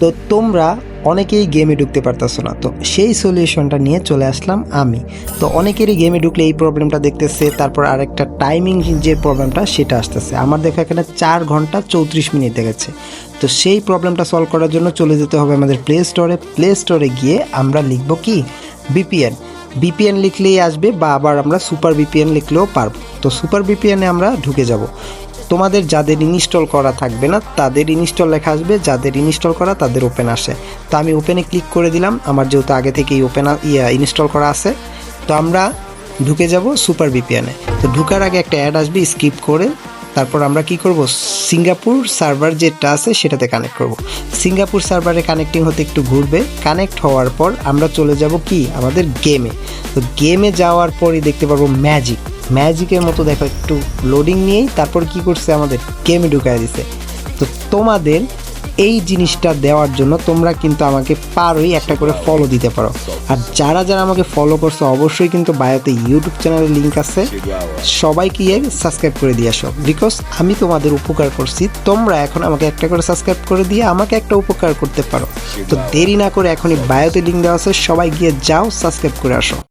তো তোমরা অনেকেই গেমে ঢুকতে পারতেছো না। তো সেই সলিউশনটা নিয়ে চলে আসলাম আমি। তো অনেকেরই গেমে ঢুকলে এই প্রবলেমটা দেখতেছে, তারপর আরেকটা টাইমিং যে প্রবলেমটা সেটা আসতেছে। আমার দেখা এখানে চার ঘণ্টা চৌত্রিশ মিনিট দেখেছে তো সেই প্রবলেমটা সলভ করার জন্য চলে যেতে হবে আমাদের প্লে স্টোরে প্লে স্টোরে গিয়ে আমরা লিখব কি? বিপিএন বিপিএন লিখলেই আসবে বা আবার আমরা সুপার বিপিএন লিখলেও পারব। তো সুপার বিপিএনে আমরা ঢুকে যাব। তোমাদের যাদের ইনস্টল করা থাকবে না, তাদের ইনস্টল লেখা আসবে, যাদের ইনস্টল করা তাদের ওপেন আসে। তো আমি ওপেনে ক্লিক করে দিলাম, আমার যেহেতু আগে থেকেই ওপেন ইয়া ইনস্টল করা আছে, তো আমরা ঢুকে যাব সুপার বিপিএনে তো ঢুকার আগে একটা অ্যাড আসবে স্কিপ করে, তারপর আমরা কি করব? সিঙ্গাপুর সার্ভার যেটা আছে সেটাতে কানেক্ট করব। সিঙ্গাপুর সার্ভারে কানেক্টিং হতে একটু ঘুরবে কানেক্ট হওয়ার পর আমরা চলে যাব কি? আমাদের গেমে তো গেমে যাওয়ার পরই দেখতে পারব ম্যাজিক ম্যাজিকের মতো দেখো, একটু লোডিং নিয়েই তারপর কি করছে আমাদের? গেমে ঢুকাই দিছে। তো তোমাদের এই জিনিসটা দেওয়ার জন্য তোমরা কিন্তু আমাকে পারোই একটা করে ফলো দিতে পারো। আর যারা যারা আমাকে ফলো করছ, অবশ্যই কিন্তু বায়োতে ইউটিউব চ্যানেলের লিঙ্ক আছে। সবাই গিয়ে সাবস্ক্রাইব করে দিয়ে আসো। বিকজ আমি তোমাদের উপকার করছি, তোমরা এখন আমাকে একটা করে সাবস্ক্রাইব করে দিয়ে আমাকে একটা উপকার করতে পারো। তো দেরি না করে এখনই বায়োতে লিঙ্ক দেওয়া আছে, সবাই গিয়ে যাও সাবস্ক্রাইব করে আসো।